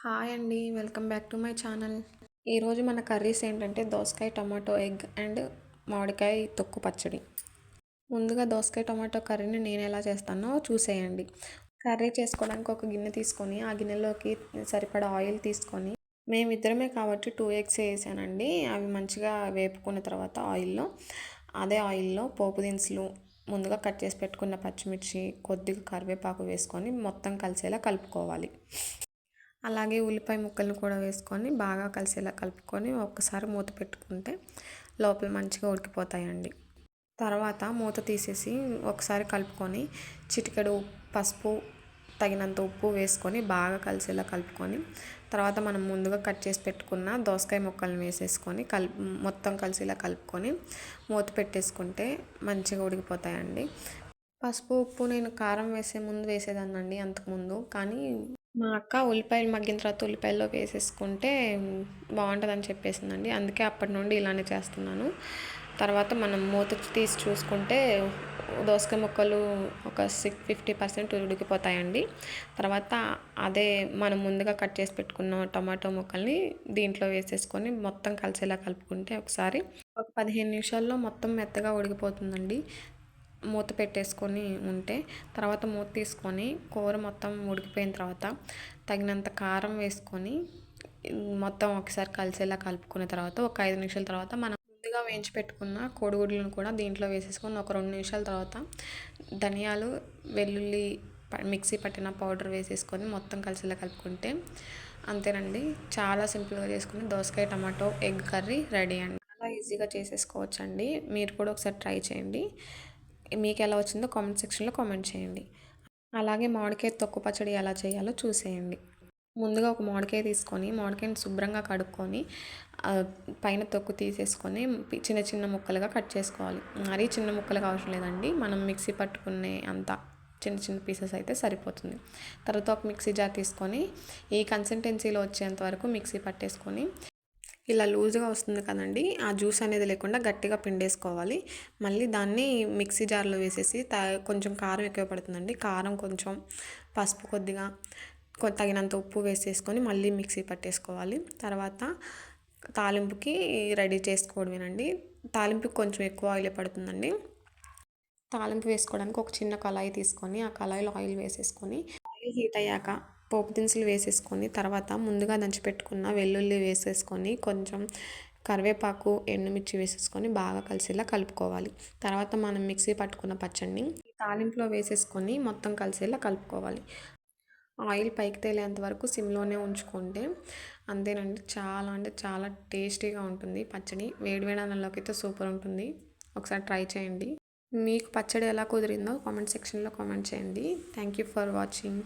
Hi అండి welcome back to my channel. ఈరోజు మన కర్రీస్ ఏంటంటే దోసకాయ టమాటో ఎగ్ అండ్ మామిడికాయ తొక్కు పచ్చడి. ముందుగా దోసకాయ టమాటో కర్రీని నేను ఎలా చేస్తానో చూసేయండి. కర్రీ చేసుకోవడానికి ఒక గిన్నె తీసుకొని ఆ గిన్నెలోకి సరిపడా ఆయిల్ తీసుకొని మేమిద్దరమే కాబట్టి టూ ఎగ్స్ వేసానండి. అవి మంచిగా వేపుకున్న తర్వాత ఆయిల్లో అదే ఆయిల్లో పోపు దినుసులు ముందుగా కట్ చేసి పెట్టుకున్న పచ్చిమిర్చి కొద్దిగా కరివేపాకు వేసుకొని మొత్తం కలిసేలా కలుపుకోవాలి. అలాగే ఉల్లిపాయ ముక్కలను కూడా వేసుకొని బాగా కలిసేలా కలుపుకొని ఒక్కసారి మూత పెట్టుకుంటే లోపల మంచిగా ఉడికిపోతాయండి. తర్వాత మూత తీసేసి ఒకసారి కలుపుకొని చిటికెడు పసుపు తగినంత ఉప్పు వేసుకొని బాగా కలిసేలా కలుపుకొని తర్వాత మనం ముందుగా కట్ చేసి పెట్టుకున్న దోసకాయ ముక్కలను వేసేసుకొని కల్ మొత్తం కలిసేలా కలుపుకొని మూత పెట్టేసుకుంటే మంచిగా ఉడికిపోతాయండి. పసుపు ఉప్పు నేను కారం వేసే ముందు వేసేదాన్నండి అంతకుముందు కానీ మా అక్క ఉల్లిపాయలు మగ్గిన తర్వాత ఉల్లిపాయల్లో వేసేసుకుంటే బాగుంటుందని చెప్పేసిందండి. అందుకే అప్పటి నుండి ఇలానే చేస్తున్నాను. తర్వాత మనం మూత తీసి చూసుకుంటే దోసకాయ ముక్కలు ఒక సిక్స్ ఫిఫ్టీ పర్సెంట్ ఉడికిపోతాయండి. తర్వాత అదే మనం ముందుగా కట్ చేసి పెట్టుకున్న టమాటో ముక్కల్ని దీంట్లో వేసేసుకొని మొత్తం కలిసేలా కలుపుకుంటే ఒకసారి ఒక పదిహేను నిమిషాల్లో మొత్తం మెత్తగా ఉడికిపోతుందండి. మూత పెట్టేసుకొని ఉంటే తర్వాత మూత తీసుకొని కూర మొత్తం ఉడికిపోయిన తర్వాత తగినంత కారం వేసుకొని మొత్తం ఒకసారి కలిసేలా కలుపుకున్న తర్వాత ఒక ఐదు నిమిషాల తర్వాత మనం ముందుగా వేయించి పెట్టుకున్న కోడిగుడ్లను కూడా దీంట్లో వేసేసుకొని ఒక రెండు నిమిషాల తర్వాత ధనియాలు వెల్లుల్లి మిక్సీ పట్టిన పౌడర్ వేసేసుకొని మొత్తం కలిసేలా కలుపుకుంటే అంతేనండి. చాలా సింపుల్గా చేసుకుని దోసకాయ టమాటో ఎగ్ కర్రీ రెడీ అండి. చాలా ఈజీగా చేసేసుకోవచ్చండి. మీరు కూడా ఒకసారి ట్రై చేయండి. మీకు ఎలా వచ్చిందో కామెంట్ సెక్షన్లో కామెంట్ చేయండి. అలాగే మామిడికాయ తొక్కు పచ్చడి ఎలా చేయాలో చూసేయండి. ముందుగా ఒక మామిడికాయ తీసుకొని మామిడికాయని శుభ్రంగా కడుక్కొని పైన తొక్కు తీసేసుకొని చిన్న చిన్న ముక్కలుగా కట్ చేసుకోవాలి. మరీ చిన్న ముక్కలుగా అవసరం లేదండి. మనం మిక్సీ పట్టుకునే అంత చిన్న చిన్న పీసెస్ అయితే సరిపోతుంది. తర్వాత ఒక మిక్సీ జార్ తీసుకొని ఈ కన్సిస్టెన్సీలో వచ్చేంత వరకు మిక్సీ పట్టేసుకొని ఇలా లూజ్గా వస్తుంది కదండి ఆ జ్యూస్ అనేది లేకుండా గట్టిగా పిండేసుకోవాలి. మళ్ళీ దాన్ని మిక్సీ జార్లో వేసేసి తా కొంచెం కారం ఎక్కువ పడుతుందండి. కారం కొంచెం పసుపు కొద్దిగా తగినంత ఉప్పు వేసేసుకొని మళ్ళీ మిక్సీ పట్టేసుకోవాలి. తర్వాత తాలింపుకి రెడీ చేసుకోవడమేనండి. తాలింపుకి కొంచెం ఎక్కువ ఆయిల్ పడుతుందండి. తాలింపు వేసుకోవడానికి ఒక చిన్న కళాయి తీసుకొని ఆ కళాయిలో ఆయిల్ వేసేసుకొని ఆయిల్ హీట్ అయ్యాక పోపు దినుసులు వేసేసుకొని తర్వాత ముందుగా దంచిపెట్టుకున్న వెల్లుల్లి వేసేసుకొని కొంచెం కరివేపాకు ఎండుమిర్చి వేసేసుకొని బాగా కలిసేలా కలుపుకోవాలి. తర్వాత మనం మిక్సీ పట్టుకున్న పచ్చడిని తాలింపులో వేసేసుకొని మొత్తం కలిసేలా కలుపుకోవాలి. ఆయిల్ పైకి తేలేంత వరకు సిమ్లోనే ఉంచుకుంటే అంతేనండి చాలా అంటే చాలా టేస్టీగా ఉంటుంది పచ్చడి. వేడివేడి అన్నంలోకి అయితే సూపర్ ఉంటుంది. ఒకసారి ట్రై చేయండి. మీకు పచ్చడి ఎలా కుదిరిందో కామెంట్ సెక్షన్లో కామెంట్ చేయండి. Thank you for watching.